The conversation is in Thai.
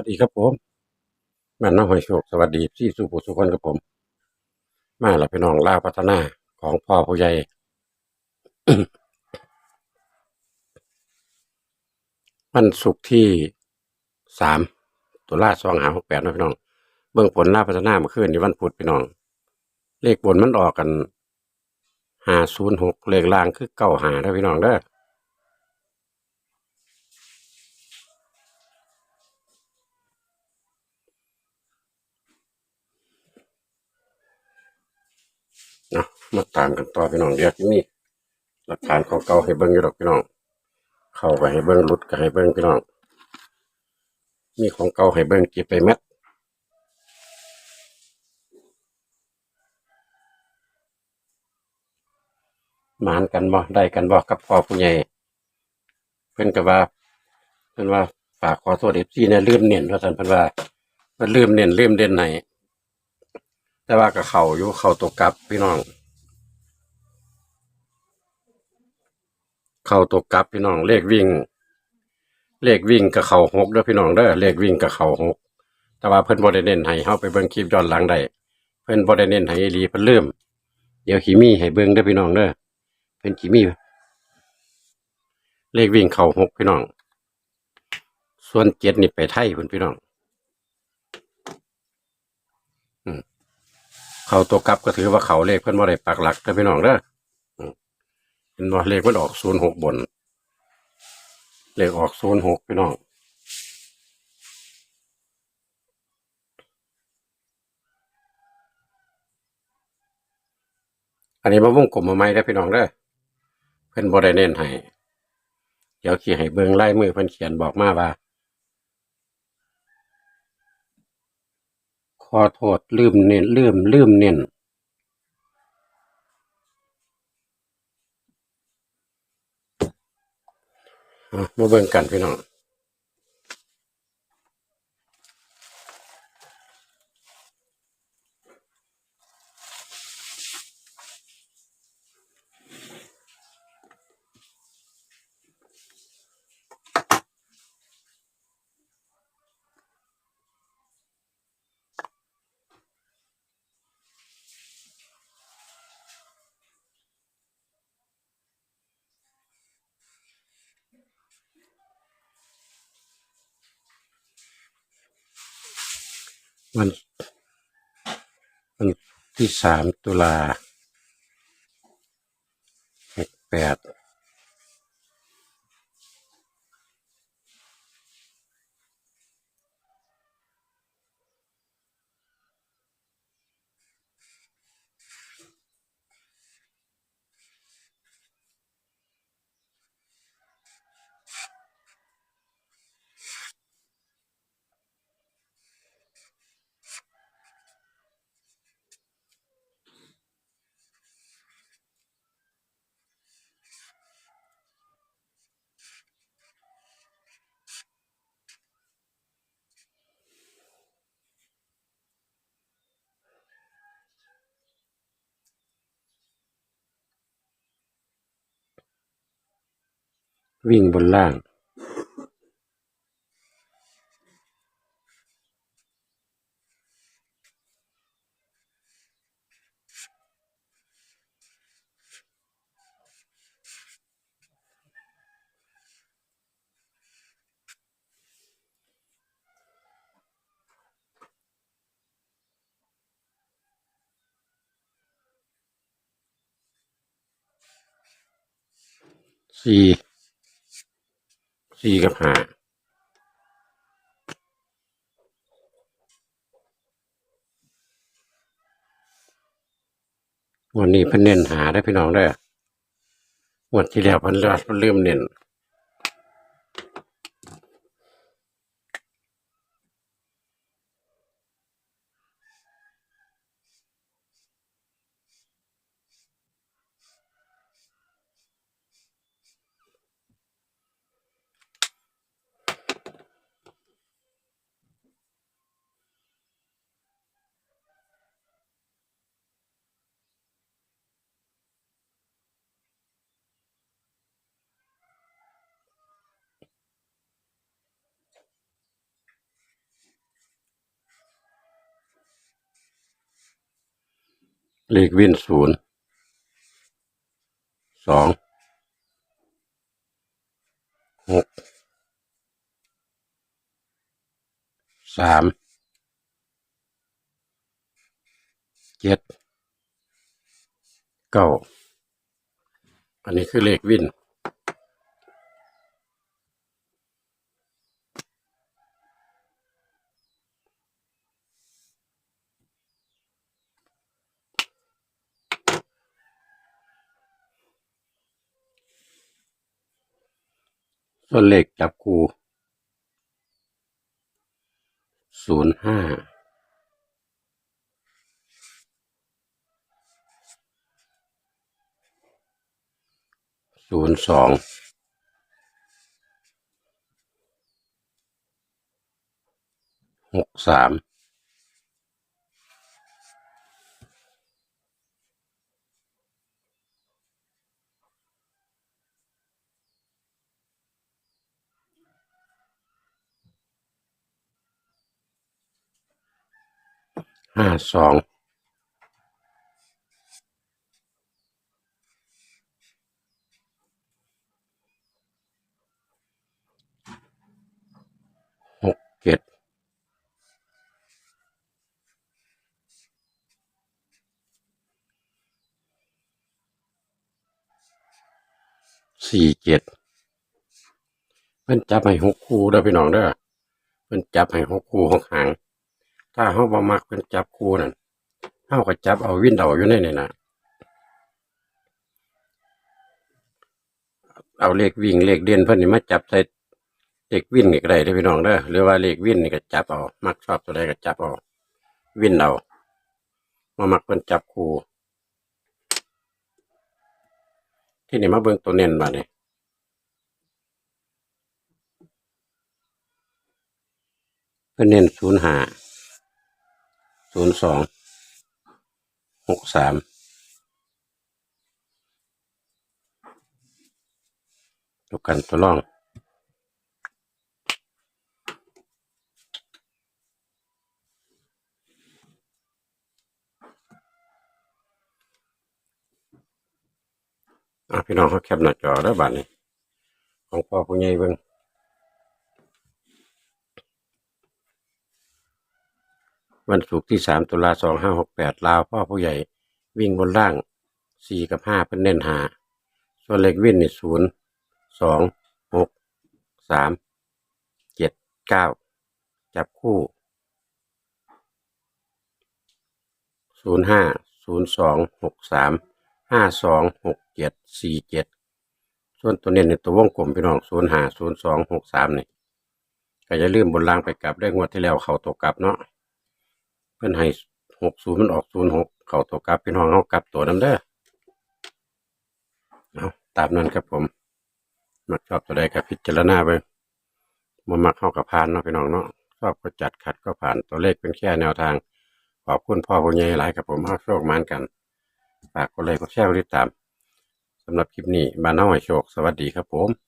วัสดีครับผมแม่น้องหอยโชคสวัสดีพี่สุภูสุคนกับผม มาแล้วพี่น้องล่าพัฒนาของพ่อผู้ใหญ่วันศุกร์ที่สามตุลาสองหาหกแปดนะพี่น้อง เบื้องผลล่าพัฒนาเมื่อคืนนี้วันพุธพี่น้อง เลขบนมันออกกันห้าศูนย์หกเลขล่างคือเก้าหานะพี่น้องเด้อ เนาะมา ตามกันต่อพี่น้องเดี๋ยวที่นี่หลักฐานของเก่าให้เบิ่งอยู่ดอกพี่น้อง เข้าไปให้เบิ่งหลุดก็ให้เบิ่งพี่น้อง มีของเก่าให้เบิ่งเก็บไปแมดหมานกันบ่ได้กันบ่กับพ่อผู้ใหญ่ เพิ่นก็ว่าเพิ่นว่าฝากขอโทษ FC เนี่ยลืมเน้นว่าซั่นเพิ่นว่าเพิ่นลืมเน้นลืมเด่นไหนแต่ว่าก็เข้าอยู่เข้าตกกลับพี่น้อง เข้าตกกลับพี่น้องเลขวิ่ง เลขวิ่งกับเข่าหกเด้อพี่น้องเด้อเลขวิ่งกับเข่าหกแต่ว่าเพิ่นบ่ได้เน้นให้เฮาไปเบิ่งคลิปย้อนหลังได้เพิ่นบ่ได้เน้นให้อีหลีเพิ่นลืมเดี๋ยวขี้มีให้เบิ่งเด้อพี่น้องเด้อเพิ่นขี้มีเลขวิ่งเข่าหกพี่น้อง ส่วนเจ็ดนี่ไปไทยเพิ่นพี่น้องอืเข้าตัวกลับก็ถือว่าเขาเลขเพิ่นบ่ได้ปักหลักเด้อพี่น้องเด้อ เห็นบ่เลขมันออก06บน เลขออกศูนย์หกพี่น้องอันนี้มาวงกลมมาไหมได้พี่น้องเด้อเพิ่นบ่ได้เน้นให้เดี๋ยวขี่ให้เบิ่งไลายมือเพิ่นเขียนบอกมาว่าขอโทษลืมเน้นลืมลืมเน้นอะ มาเบิ่งกันพี่น้อง วันวันที่สามตุลาหกแปด วิ่งบนล่าง สี่ สี่กับห้าวันนี้เพิ่นเน้นหาได้พี่น้องได้วันที่แล้วเพิ่นเลืเริ่มเน้น เลขวิ่นศูนย์สองหกสามเจ็ดเก้าอันนี้คือเลขวิ่น ส่วนเลขจับคูศูนย์ห้าศูนย์สองหกสาม ห้าสองหกเจ็ดสี่เจ็ดเพิ่นจับให้หกคู่เด้อพี่น้องเด้อเพิ่นจับให้หกคู่หกหาง ถ้าเฮาบ่มักเพิ่นจับคู่นั่นเฮาก็จับเอาวินเดาอยู่ในนี่นะเอาเลขวิ่งเลขเด่นเพิ่นนี่มาจับใส่เลขวิ่นนี่ก็ได้เด้อพี่น้องเด้อหรือว่าเลขวิ่นนี่ก็จับเอามักชอบตัวใดก็จับเอาวิ่นเอาบ่มักเพิ่นจับคู่ที่นี่มาเบิ่งตัวเน้นบัดนี้เพื่อเน้นศูนย์ห้า ศูนย์สองหกสามตัวกันตัวร่องอะพี่น้องเขาแคปหน้าจอแล้วบัดนี้ ของพ่อผู้ใหญ่เบิ่ง วันศุกร์ที่สามตุลาสองห้าหกแปดลาวพ่อผู้ใหญ่วิ่งบนล่างสี่กับห้าเป็นเน้นหาส่วนเล็กวิ่งนี่ศูนย์สองหกสามเจ็ดเก้าจับคู่ศูนย์ห้าศูนย์สองหกสามห้าสองหกเจ็ดสี่เจ็ดส่วนตัวเน้นในตัววงกลมพี่น้องศูนย์ห้าศูนย์สองหกสามนี่ก็อย่าลืมบนล่างไปกลับได้งวดที่แล้วเขาตกกลับเนาะ เพิ่นให้หกศูนย์มันออกศูนย์หกเข้าตัวกลับพี่น้องเขากลับตัวนํเด้อเอาตามนั้นครับผม มักชอบตัวใดก็พิจารณาไปมามักเข้ากับผ่านเนาะพี่น้องเนาะชอบก็จัดขัดก็ผ่านตัวเลขเป็นแค่แนวทาง ขอบคุณพ่อผู้ใหญ่หลายครับผมเอาโชคมานกันฝากกดไลค์กดแชร์กดติดตามสำหรับคลิปนี้บ้านเฮาให้โชค สวัสดีครับผม